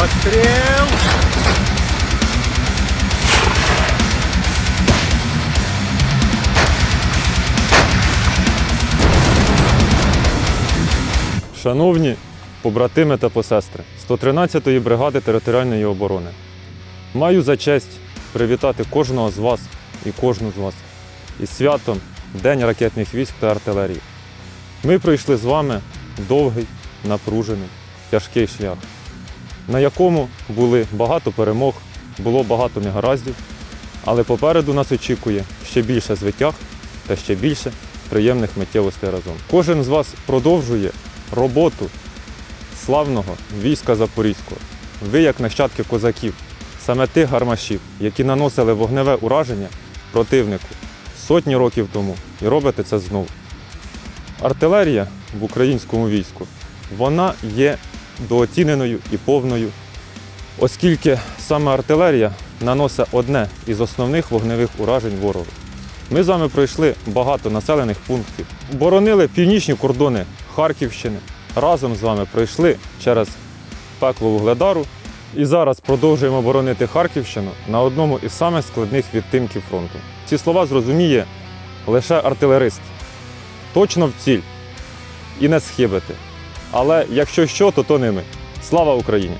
Постріл! Шановні побратими та посестри 113-ї бригади територіальної оборони, маю за честь привітати кожного з вас і кожну з вас із святом День ракетних військ та артилерії. Ми пройшли з вами довгий, напружений, тяжкий шлях, на якому були багато перемог, було багато негараздів, але попереду нас очікує ще більше звитяг та ще більше приємних миттєвостей разом. Кожен з вас продовжує роботу славного війська Запорізького. Ви, як нащадки козаків, саме тих гармашів, які наносили вогневе ураження противнику сотні років тому, і робите це знову. Артилерія в українському війську вона є дооціненою і повною, оскільки саме артилерія наносить одне із основних вогневих уражень ворогу. Ми з вами пройшли багато населених пунктів, боронили північні кордони Харківщини. Разом з вами пройшли через пекло Вугледару і зараз продовжуємо боронити Харківщину на одному із самих складних відтинків фронту. Ці слова зрозуміє лише артилерист. Точно в ціль і не схибити. Але якщо що, то то не ми. Слава Україні!